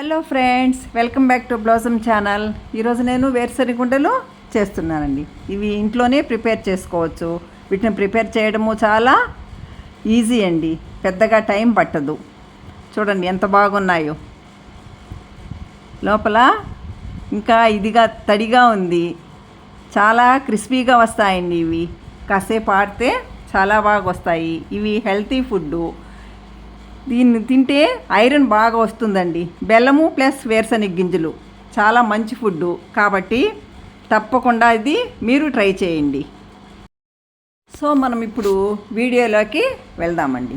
Hello friends welcome back to blossom channel. ఈరోజు నేను వేరుశనగ గుండెలు చేస్తున్నానండి. ఇవి ఇంట్లోనే ప్రిపేర్ చేసుకోవచ్చు. వీటిని ప్రిపేర్ చేయడము చాలా ఈజీ అండి. పెద్దగా టైం పట్టదు. చూడండి ఎంత బాగున్నాయో. లోపల ఇంకా ఇదిగా తడిగా ఉంది. చాలా క్రిస్పీగా వస్తాయండి ఇవి. కాసేపు ఆడితే చాలా బాగా వస్తాయి. ఇవి హెల్తీ ఫుడ్డు. దీన్ని తింటే ఐరన్ బాగా వస్తుందండి. బెల్లము ప్లస్ వేరుశనగ గింజలు. చాలా మంచి ఫుడ్ కాబట్టి తప్పకుండా ఇది మీరు ట్రై చేయండి. సో మనం ఇప్పుడు వీడియోలోకి వెళ్దామండి.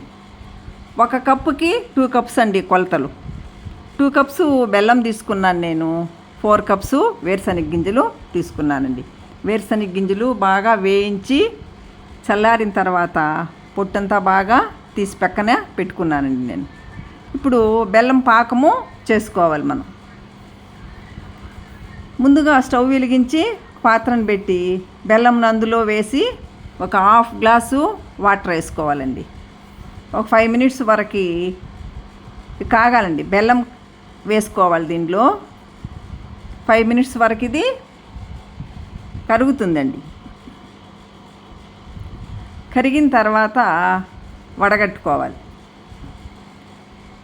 ఒక కప్పుకి టూ కప్స్ అండి కొలతలు. టూ కప్స్ బెల్లం తీసుకున్నాను నేను. ఫోర్ కప్స్ వేరుశనగ గింజలు తీసుకున్నానండి. వేరుశనగ గింజలు బాగా వేయించి చల్లారిన తర్వాత పొట్టంతా బాగా తీసి పక్కనే పెట్టుకున్నానండి నేను. ఇప్పుడు బెల్లం పాకము చేసుకోవాలి మనం. ముందుగా స్టవ్ వెలిగించి పాత్రను పెట్టి బెల్లం అందులో వేసి ఒక హాఫ్ గ్లాసు వాటర్ వేసుకోవాలండి. ఒక ఫైవ్ మినిట్స్ వరకు కాగాలండి. బెల్లం వేసుకోవాలి దీంట్లో. ఫైవ్ మినిట్స్ వరకు ఇది కరుగుతుందండి. కరిగిన తర్వాత వడగట్టుకోవాలి.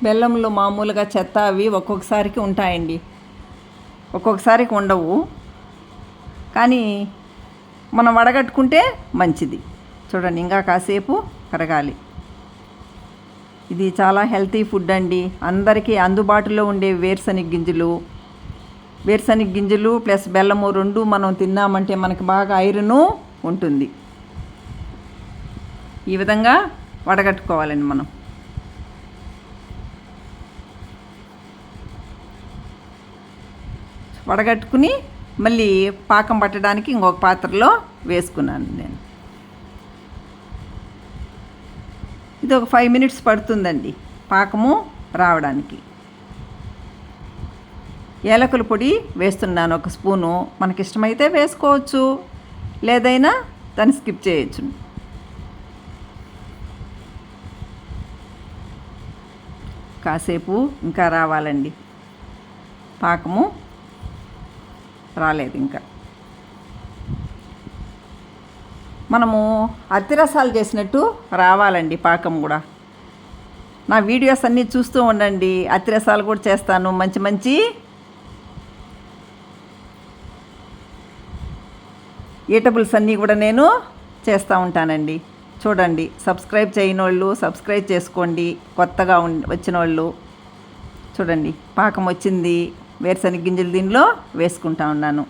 బెల్లంలో మామూలుగా చెత్త అవి ఒక్కొక్కసారికి ఉంటాయండి. ఒక్కొక్కసారికి ఉండవు. కానీ మనం వడగట్టుకుంటే మంచిది. చూడండి ఇంకా కాసేపు కరగాలి. ఇది చాలా హెల్తీ ఫుడ్ అండి. అందరికీ అందుబాటులో ఉండే వేరుశనగ గింజలు. వేరుశనగ గింజలు ప్లస్ బెల్లము రెండు మనం తిన్నామంటే మనకి బాగా ఐరను ఉంటుంది. ఈ విధంగా వడగట్టుకోవాలండి మనం. వడగట్టుకుని మళ్ళీ పాకం పట్టడానికి ఇంకొక పాత్రలో వేసుకున్నాను నేను. ఇది ఒక ఫైవ్ మినిట్స్ పడుతుందండి పాకము రావడానికి. ఏలకుల పొడి వేస్తున్నాను ఒక స్పూను. మనకి ఇష్టమైతే వేసుకోవచ్చు. లేదైనా దాన్ని స్కిప్ చేయొచ్చు. కాసేపు ఇంకా రావాలండి. పాకము రాలేదు ఇంకా. మనము అత్తిరసాలు చేసినట్టు రావాలండి పాకం కూడా. నా వీడియోస్ అన్నీ చూస్తూ ఉండండి. అత్తిరసాలు కూడా చేస్తాను. మంచి మంచి ఈటబుల్స్ అన్నీ కూడా నేను చేస్తూ ఉంటానండి. చూడండి సబ్స్క్రైబ్ చేయని వాళ్ళు సబ్స్క్రైబ్ చేసుకోండి కొత్తగా వచ్చిన వాళ్ళు చూడండి పాకం వచ్చింది వేరుశనగ గింజలు దీనిలో వేసుకుంటా ఉన్నాను.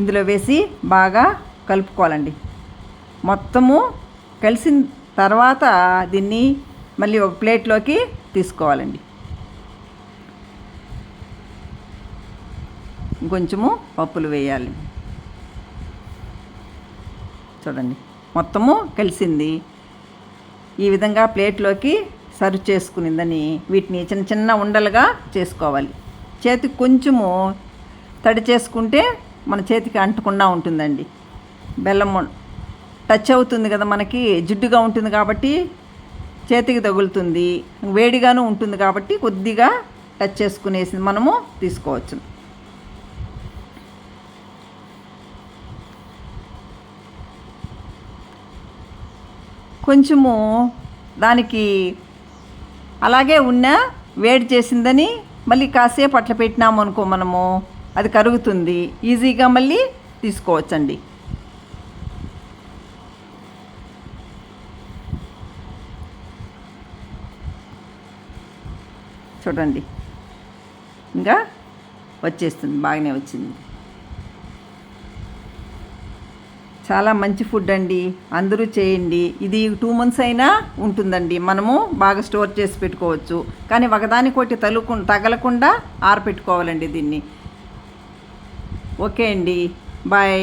ఇందులో వేసి బాగా కలుపుకోవాలండి. మొత్తము కలిసిన తర్వాత దీన్ని మళ్ళీ ఒక ప్లేట్లోకి తీసుకోవాలండి. కొంచెము పప్పులు వేయాలి. చూడండి. మొత్తము కలిసింది. ఈ విధంగా ప్లేట్లోకి సర్వ్ చేసుకునిందని వీటిని చిన్న చిన్న ఉండలుగా చేసుకోవాలి. చేతికి కొంచెము తడి చేసుకుంటే మన చేతికి అంటకుండా ఉంటుందండి. బెల్లం టచ్ అవుతుంది కదా మనకి జిడ్డుగా ఉంటుంది కాబట్టి చేతికి తగులుతుంది. వేడిగాను ఉంటుంది కాబట్టి కొద్దిగా టచ్ చేసుకునేసి మనము తీసుకోవచ్చు. కొంచెము దానికి అలాగే ఉన్న వేడి చేసిందని మళ్ళీ కాసేపు అట్లా పెట్టినాము అనుకో మనము అది కరుగుతుంది. ఈజీగా మళ్ళీ తీసుకోవచ్చండి. చూడండి. ఇంకా వచ్చేస్తుంది బాగానే వచ్చింది. చాలా మంచి ఫుడ్ అండి. అందరూ చేయండి. ఇది టూ మంత్స్ అయినా ఉంటుందండి. మనము బాగా స్టోర్ చేసి పెట్టుకోవచ్చు. కానీ ఒకదానికోటి తలుకు తగలకుండా ఆరపెట్టుకోవాలండి దీన్ని. ఓకే అండి. బాయ్